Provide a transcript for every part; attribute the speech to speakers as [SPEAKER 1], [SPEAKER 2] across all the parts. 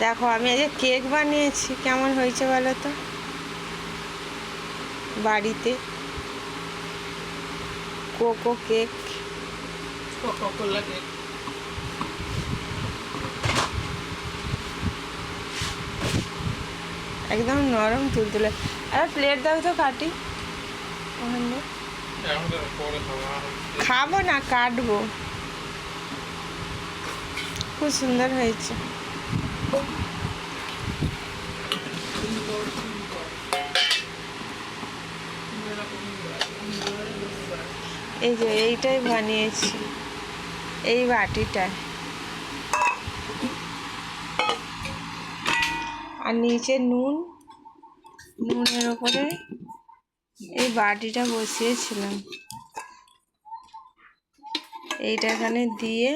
[SPEAKER 1] দেখো আমি আজকে কেক বানিয়েছি কেমন হয়েছে বলো তো? বাড়িতে কোকো কেক।
[SPEAKER 2] Coca-Cola cake.
[SPEAKER 1] একদম নরম তুলতুলে। আর প্লেট দাও তো কাটি। খাব না কাটবো। খুব সুন্দর হয়েছে। এই যে এইটাই বানিয়েছি। এই বাটিটায়। আর নিচে নুন। নুনের ওপরে এই বাটিটা বসিয়েছিলাম। এইটা এখানে দিয়ে,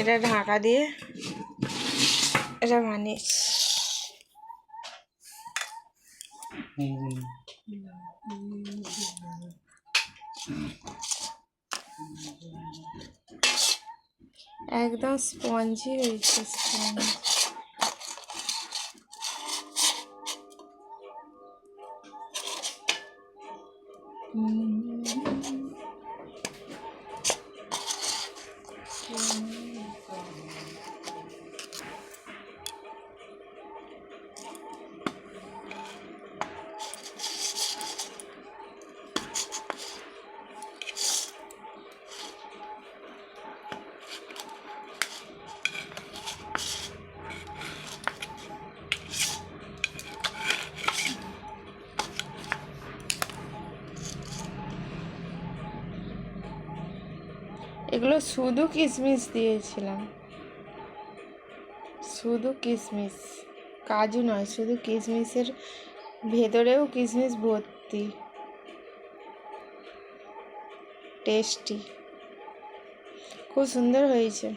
[SPEAKER 1] এটা ঢাকা দিয়ে এটা বানিয়েছি একদম স্পঞ্জি হয়েছে স্পঞ্জ এগুলো শুধু কিশমিশ দিয়েছিলাম। শুধু কিশমিশ কাজু নয়, শুধু কিশমিশের ভেতরেও কিশমিশ ভর্তি। টেস্টি। খুব সুন্দর হয়েছে।